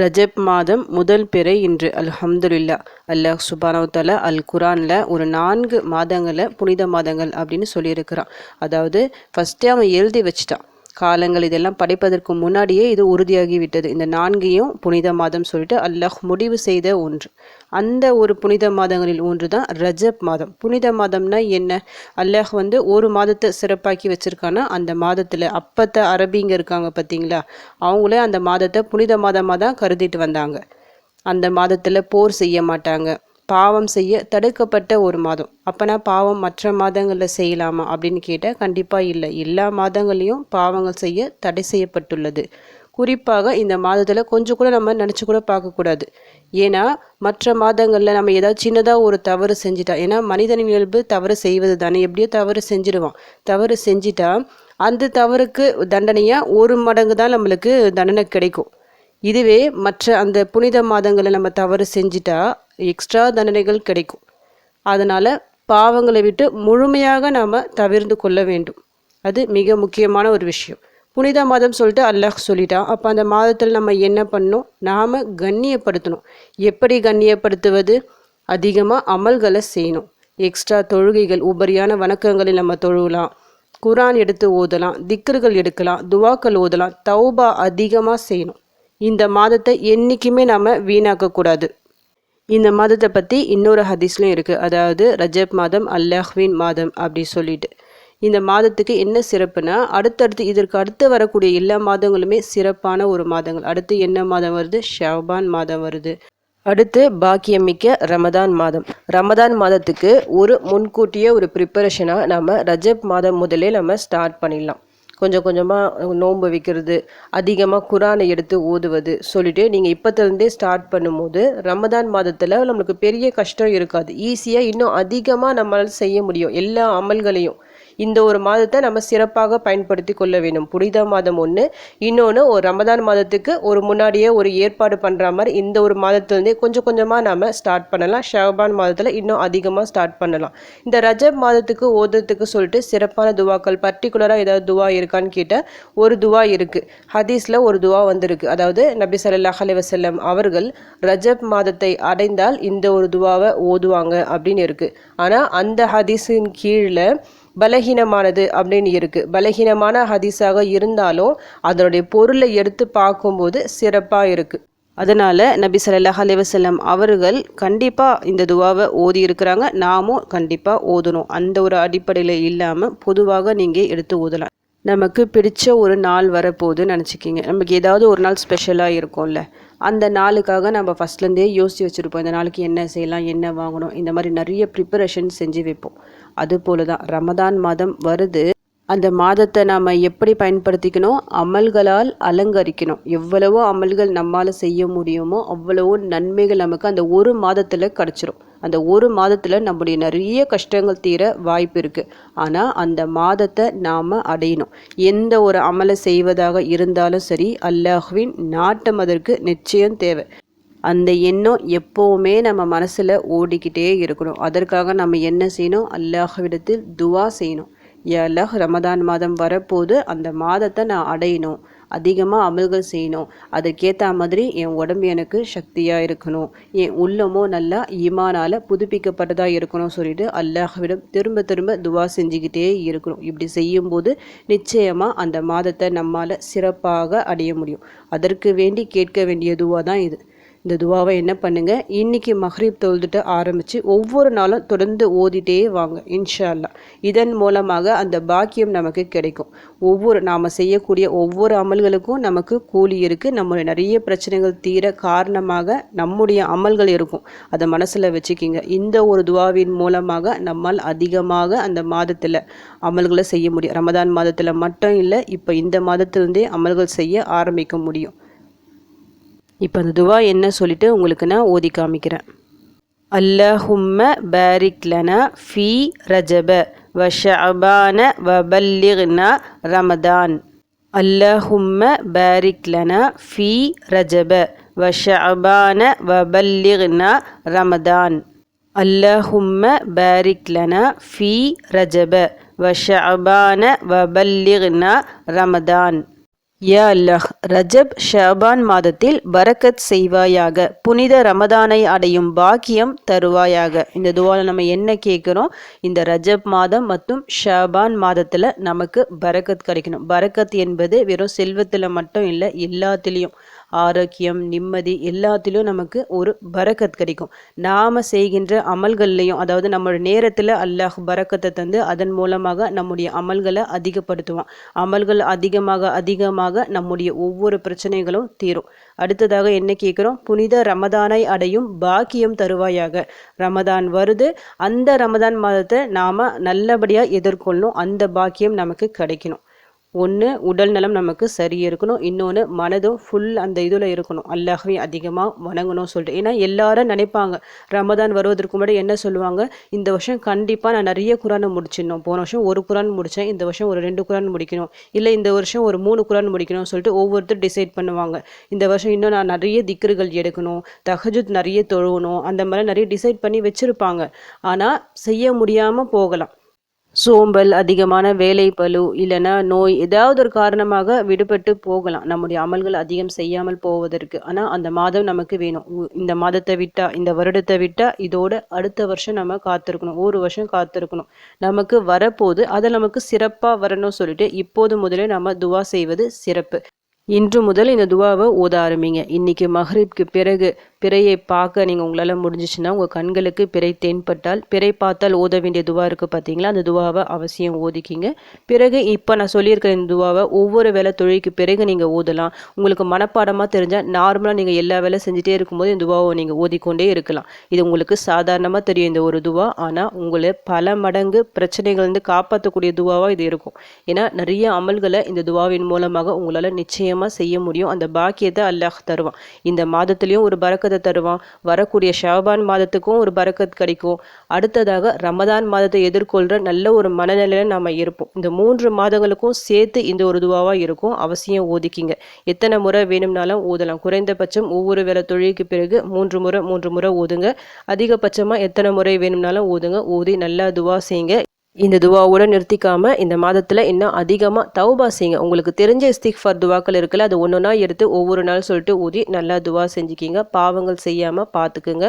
ரஜப் மாதம் முதல் பிறை இன்று. அல்ஹம்துல்லா அல்லாஹ் சுபானவத்தால அல் குரானில் ஒரு நான்கு மாதங்களை புனித மாதங்கள் அப்படின்னு சொல்லியிருக்கிறான். அதாவது ஃபஸ்ட்டே அவன் எழுதி வச்சிட்டான். காலங்கள் இதெல்லாம் படைப்பதற்கு முன்னாடியே இது உறுதியாகிவிட்டது. இந்த நான்கையும் புனித மாதம் சொல்லிட்டு அல்லாஹ் முடிவு செய்த ஒன்று. அந்த ஒரு புனித மாதங்களில் ஒன்று தான் ரஜப் மாதம். புனித மாதம்னா என்ன? அல்லாஹ் வந்து ஒரு மாதத்தை சிறப்பாக்கி வச்சிருக்கான்னா அந்த மாதத்தில் அப்பத்த அரபிங்க இருக்காங்க பார்த்தீங்களா அவங்களே அந்த மாதத்தை புனித மாதமாக தான் கருதிட்டு வந்தாங்க. அந்த மாதத்தில் போர் செய்ய மாட்டாங்க. பாவம் செய்ய தடுக்கப்பட்ட ஒரு மாதம். அப்போனா பாவம் மற்ற மாதங்களில் செய்யலாமா அப்படின்னு கேட்டால் கண்டிப்பாக இல்லை. எல்லா மாதங்களையும் பாவங்கள் செய்ய தடை செய்யப்பட்டுள்ளது. குறிப்பாக இந்த மாதத்தில் கொஞ்சம் கூட நம்ம நினச்சி கூட பார்க்கக்கூடாது ஏன்னா மற்ற மாதங்களில் நம்ம ஏதாவது சின்னதாக ஒரு தவறு செஞ்சிட்டா ஏன்னா மனிதனின் இயல்பு தவறு செய்வது தானே. எப்படியோ தவறு செஞ்சிடுவான் தவறு செஞ்சிட்டா அந்த தவறுக்கு தண்டனையாக ஒரு மடங்கு தான் நம்மளுக்கு தண்டனை கிடைக்கும். இதுவே மற்ற அந்த புனித மாதங்களை நம்ம தவறு செஞ்சிட்டா எக்ஸ்ட்ரா தண்டனைகள் கிடைக்கும். அதனால் பாவங்களை விட்டு முழுமையாக நாம் தவிர்ந்து கொள்ள வேண்டும். அது மிக முக்கியமான ஒரு விஷயம். புனித மாதம் சொல்லிட்டு அல்லாஹ் சொல்லிட்டான். அப்போ அந்த மாதத்தில் நம்ம என்ன பண்ணணும்? நாம் கண்ணியப்படுத்தணும். எப்படி கண்ணியப்படுத்துவது? அதிகமாக அமல்களை செய்யணும். எக்ஸ்ட்ரா தொழுகைகள் உபரியான வணக்கங்களை நம்ம தொழுகலாம் குரான் எடுத்து ஓதலாம் திக்கர்கள் எடுக்கலாம் துவாக்கள் ஓதலாம் தௌபா அதிகமாக செய்யணும். இந்த மாதத்தை என்றைக்குமே நாம் வீணாக்கக்கூடாது. இந்த மாதத்தை பற்றி இன்னொரு ஹதீஸ்லையும் இருக்குது அதாவது ரஜப் மாதம் அல்லாஹ்வின் மாதம் அப்படி சொல்லிட்டு. இந்த மாதத்துக்கு என்ன சிறப்புனா அடுத்தடுத்து இதற்கு அடுத்து வரக்கூடிய எல்லா மாதங்களுமே சிறப்பான ஒரு மாதங்கள். அடுத்து என்ன மாதம் வருது? ஷாபான் மாதம் வருது. அடுத்து பாக்கியமிக்க ரமதான் மாதம். ரமதான் மாதத்துக்கு ஒரு முன்கூட்டியே ஒரு ப்ரிப்பரேஷனாக நம்ம ரஜப் மாதம் முதலே நம்ம ஸ்டார்ட் பண்ணிடலாம். கொஞ்சம் கொஞ்சமாக நோன்பு வைக்கிறது அதிகமாக குரானை எடுத்து ஓதுவது சொல்லிட்டு நீங்கள் இப்போத்துலேருந்தே ஸ்டார்ட் பண்ணும்போது ரமதான் மாதத்தில் நம்மளுக்கு பெரிய கஷ்டம் இருக்காது. ஈஸியாக இன்னும் அதிகமாக நம்மளால் செய்ய முடியும். எல்லா அமல்களையும். இந்த ஒரு மாதத்தை நம்ம சிறப்பாக பயன்படுத்தி கொள்ள வேண்டும். புனித மாதம் ஒன்று இன்னொன்று ஒரு ரமதான் மாதத்துக்கு ஒரு முன்னாடியே ஒரு ஏற்பாடு பண்ணுற மாதிரி இந்த ஒரு மாதத்துலேருந்தே கொஞ்சம் கொஞ்சமாக நம்ம ஸ்டார்ட் பண்ணலாம். ஷாபான் மாதத்தில் இன்னும் அதிகமாக ஸ்டார்ட் பண்ணலாம். இந்த ரஜப் மாதத்துக்கு ஓதுறதுக்கு சொல்லிட்டு சிறப்பான துவாக்கள் பர்டிகுலராக ஏதாவது துவா இருக்கான்னு கேட்டால் ஒரு துவா இருக்குது ஹதீஸில் ஒரு துவா வந்திருக்கு. அதாவது நபி சல்லாஹ் அலி வசல்லம் அவர்கள் ரஜப் மாதத்தை அடைந்தால் இந்த ஒரு துவாவை ஓதுவாங்க அப்படின்னு இருக்குது ஆனால் அந்த ஹதீஸின் கீழே பலகீனமானது அப்படின்னு இருக்குது பலகீனமான ஹதீஸாக இருந்தாலும் அதனுடைய பொருளை எடுத்து பார்க்கும்போது சிறப்பாக இருக்குது அதனால் நபி சல்லாஹ் அலைவசல்லம் அவர்கள் கண்டிப்பாக இந்த துவாவை ஓதி இருக்கிறாங்க. நாமும் கண்டிப்பாக ஓதணும். அந்த ஒரு அடிப்படையில் இல்லாமல் பொதுவாக நீங்கள் எடுத்து ஓதலாம். நமக்கு பிடிச்ச ஒரு நாள் வரப்போகுதுன்னு நினச்சிக்கிங்க. நமக்கு ஏதாவது ஒரு நாள் ஸ்பெஷலாக இருக்கும்ல. அந்த நாளுக்காக நம்ம ஃபஸ்ட்லேருந்தே யோசித்து வச்சுருப்போம். இந்த நாளுக்கு என்ன செய்யலாம் என்ன வாங்கணும் இந்த மாதிரி நிறைய ப்ரிப்பரேஷன் செஞ்சு வைப்போம். அதுபோல தான் ரமதான் மாதம் வருது. அந்த மாதத்தை நாம் எப்படி பயன்படுத்திக்கணும்? அமல்களால் அலங்கரிக்கணும். எவ்வளவோ அமல்கள் நம்மால் செய்ய முடியுமோ அவ்வளவோ நன்மைகள் நமக்கு அந்த ஒரு மாதத்தில் கிடச்சிரும். அந்த ஒரு மாதத்தில் நம்முடைய நிறைய கஷ்டங்கள் தீர வாய்ப்பு இருக்குது ஆனால் அந்த மாதத்தை நாம் அடையணும். எந்த ஒரு அமலை செய்வதாக இருந்தாலும் சரி அல்லாஹுவின் நாட்டம் அதற்கு நிச்சயம் தேவை. அந்த எண்ணம் எப்போவுமே நம்ம மனசில் ஓடிக்கிட்டே இருக்கணும். அதற்காக நம்ம என்ன செய்யணும்? அல்லாஹ்விடத்தில் துவா செய்யணும். லஹ் ரமதான் மாதம் வரப்போது அந்த மாதத்தை நான் அடையணும். அதிகமாக அமல்கள் செய்யணும். அதுக்கேற்ற மாதிரி என் உடம்பு எனக்கு சக்தியாக இருக்கணும். என் உள்ளமோ நல்லா ஈமானால் புதுப்பிக்கப்பட்டதாக இருக்கணும் சொல்லிட்டு அல்லாஹ்விடம் திரும்ப திரும்ப துவா செஞ்சுக்கிட்டே இருக்கணும். இப்படி செய்யும்போது நிச்சயமாக அந்த மாதத்தை நம்மால் சிறப்பாக அடைய முடியும். அதற்கு வேண்டி கேட்க வேண்டிய துவா தான் இது. இந்த துவாவை என்ன பண்ணுங்கள் இன்றைக்கி மஹ்ரீப் தொழுதுட்டு ஆரம்பித்து ஒவ்வொரு நாளும் தொடர்ந்து ஓதிட்டே வாங்க இன்ஷா அல்லா இதன் மூலமாக அந்த பாக்கியம் நமக்கு கிடைக்கும். ஒவ்வொரு நாம் செய்யக்கூடிய ஒவ்வொரு அமல்களுக்கும் நமக்கு கூலி இருக்குது நம்முடைய நிறைய பிரச்சனைகள் தீர காரணமாக நம்முடைய அமல்கள் இருக்கும். அதை மனசில் வச்சுக்கிங்க. இந்த ஒரு துவாவின் மூலமாக நம்மால் அதிகமாக அந்த மாதத்தில் அமல்களை செய்ய முடியும். ரமதான் மாதத்தில் மட்டும் இல்லை இப்போ இந்த மாதத்திலிருந்தே அமல்கள் செய்ய ஆரம்பிக்க முடியும். இப்போ அந்த துவா என்ன சொல்லிட்டு உங்களுக்கு நான் ஓதி காமிக்கிறேன். அல்லஹும்ம பேரிக்லனா ஃபி ரஜப வ ஷபான வ பல்லிக்னா ரமதான். அல்லஹும்ம பேரிக்லனா ஃபி ரஜப வ ஷபான வ பல்லிக்னா ரமதான். அல்லஹும்ம பேரிக்லனா ஃபி ரஜப வ ஷபான வ பல்லிக்னா ரமதான். யா அல்லாஹ் ரஜப் ஷாபான் மாதத்தில் பரக்கத் செய்வாயாக. புனித ரமதானை அடையும் பாக்கியம் தருவாயாக. இந்த துவாவில் நம்ம என்ன கேட்குறோம்? இந்த ரஜப் மாதம் மற்றும் ஷாபான் மாதத்தில் நமக்கு பரக்கத் கிடைக்கணும். பரக்கத் என்பது வெறும் செல்வத்தில் மட்டும் இல்லை எல்லாத்துலேயும். ஆரோக்கியம் நிம்மதி எல்லாத்திலும் நமக்கு ஒரு பரக்கத் கிடைக்கும். நாம் செய்கின்ற அமல்கள்லையும் அதாவது நம்மளோட நேரத்தில் அல்லாஹ் பரக்கத்தை தந்து அதன் மூலமாக நம்முடைய அமல்களை அதிகப்படுத்துவோம் அமல்கள் அதிகமாக அதிகமாக நம்முடைய ஒவ்வொரு பிரச்சனைகளும் தீரும். அடுத்ததாக என்ன கேட்குறோம்? புனித ரமதானை அடையும் பாக்கியம் தருவாயாக. ரமதான் வருது. அந்த ரமதான் மாதத்தை நாம் நல்லபடியாக எதிர்கொள்ளணும். அந்த பாக்கியம் நமக்கு கிடைக்கணும். ஒன்று உடல் நலம் நமக்கு சரி இருக்கணும். இன்னொன்று மனதும் ஃபுல் அந்த இதில் இருக்கணும். அல்லாஹவே அதிகமாக வணங்கணும்னு சொல்லிட்டு. ஏன்னா எல்லாரும் நினைப்பாங்க ரமதான் வருவதற்கு முன்னாடி என்ன சொல்லுவாங்க? இந்த வருஷம் கண்டிப்பாக நான் நிறைய குரானை முடிச்சிடணும். போன வருஷம் ஒரு குரான் முடித்தேன் இந்த வருஷம் ஒரு ரெண்டு குரான் முடிக்கணும். இல்லை இந்த வருஷம் ஒரு மூணு குரான் முடிக்கணும்னு சொல்லிட்டு ஒவ்வொருத்தர் டிசைட் பண்ணுவாங்க. இந்த வருஷம் இன்னும் நான் நிறைய திக்கர்கள் எடுக்கணும் தகஜுத் நிறைய தொழுவணும் அந்த மாதிரி நிறைய டிசைட் பண்ணி வச்சுருப்பாங்க. ஆனால் செய்ய முடியாமல் போகலாம். சோம்பல் அதிகமான வேலை பளு இல்லைன்னா நோய் ஏதாவது ஒரு காரணமாக விடுபட்டு போகலாம். நம்முடைய அமல்கள் அதிகம் செய்யாமல் போவதற்கு. ஆனால் அந்த மாதம் நமக்கு வேணும். இந்த மாதத்தை விட்டால் இந்த வருடத்தை விட்டால் இதோட அடுத்த வருஷம் நம்ம காத்திருக்கணும். ஒரு வருஷம் காத்திருக்கணும். நமக்கு வரப்போது அதை நமக்கு சிறப்பாக வரணும்னு சொல்லிட்டு இப்போது முதலே நம்ம துவா செய்வது சிறப்பு. இன்று முதல் இந்த துவாவை ஓத ஆரம்பிங்க. இன்றைக்கி மஹ்ரிப்க்கு பிறகு பிறையை பார்க்க நீங்கள் உங்களால் முடிஞ்சிச்சுன்னா உங்கள் கண்களுக்கு பிறை தென்பட்டால் பிறை பார்த்தால் ஓத வேண்டிய துவா இருக்குது பார்த்தீங்களா அந்த துவாவை அவசியம் ஓதிக்கிங்க. பிறகு இப்போ நான் சொல்லியிருக்கிற இந்த துவாவை ஒவ்வொரு வேலை தொழிலுக்கு பிறகு நீங்கள் ஓதலாம். உங்களுக்கு மனப்பாடமாக தெரிஞ்சால் நார்மலாக நீங்கள் எல்லா வேலை செஞ்சுட்டே இருக்கும்போது இந்த துவாவை நீங்கள் ஓதிக்கொண்டே இருக்கலாம். இது உங்களுக்கு சாதாரணமாக தெரியும் இந்த ஒரு துவா. ஆனால் உங்களை பல மடங்கு பிரச்சனைகள் வந்து காப்பாற்றக்கூடிய துவாவாக இது இருக்கும். ஏன்னா நிறைய அமல்களை இந்த துவாவின் மூலமாக உங்களால் நிச்சயம் நிச்சயமாக செய்ய முடியும். அந்த பாக்கியத்தை அல்லாஹ் தருவான். இந்த மாதத்துலேயும் ஒரு பறக்கத்தை தருவான். வரக்கூடிய ஷாபான் மாதத்துக்கும் ஒரு பறக்கத் கிடைக்கும். அடுத்ததாக ரமதான் மாதத்தை எதிர்கொள்கிற நல்ல ஒரு மனநிலையில் நம்ம இருப்போம். இந்த மூன்று மாதங்களுக்கும் சேர்த்து இந்த ஒரு துவாவாக இருக்கும். அவசியம் ஓதிக்கிங்க எத்தனை முறை வேணும்னாலும் ஓதலாம் குறைந்தபட்சம் ஒவ்வொரு வேலை தொழிலுக்கு பிறகு மூன்று முறை மூன்று முறை ஓதுங்க அதிகபட்சமாக எத்தனை முறை வேணும்னாலும் ஓதுங்க ஓதி நல்லா துவா செய்யுங்க. இந்த துவாவோட நிறுத்திக்காம இந்த மாதத்தில் இன்னும் அதிகமாக தௌபா செய்யுங்க உங்களுக்கு தெரிஞ்ச இஸ்திக்ஃபார் துவாக்கள் இருக்குல்ல அது ஒன்று ஒன்றா எடுத்து ஒவ்வொரு நாள் சொல்லிட்டு ஊதி நல்லா துவா செஞ்சுக்கிங்க. பாவங்கள் செய்யாமல் பார்த்துக்குங்க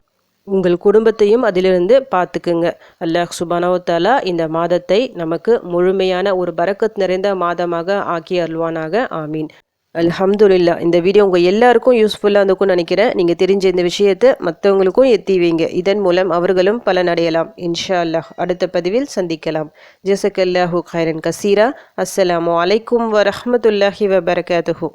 உங்கள் குடும்பத்தையும் அதிலிருந்து பார்த்துக்குங்க அல்லாஹ் சுபானவத்தாலா இந்த மாதத்தை நமக்கு முழுமையான ஒரு பரக்கத் நிறைந்த மாதமாக ஆக்கி அருள்வானாக. ஆமீன். அலமதுல்லா இந்த வீடியோ உங்கள் எல்லாருக்கும் யூஸ்ஃபுல்லாக இருந்திருக்கும்னு நினைக்கிறேன். நீங்கள் தெரிஞ்ச இந்த விஷயத்தை மற்றவங்களுக்கும் எத்தி வைங்க. இதன் மூலம் அவர்களும் பலனடையலாம். இன்ஷா அல்லாஹ் அடுத்த பதிவில் சந்திக்கலாம். ஜெசக் அல்லாஹூ ஹைரன் கசீரா. அஸ்ஸலாமு அலைக்கும் வரஹமத்துல்லாஹி வபரகாத்துஹூ.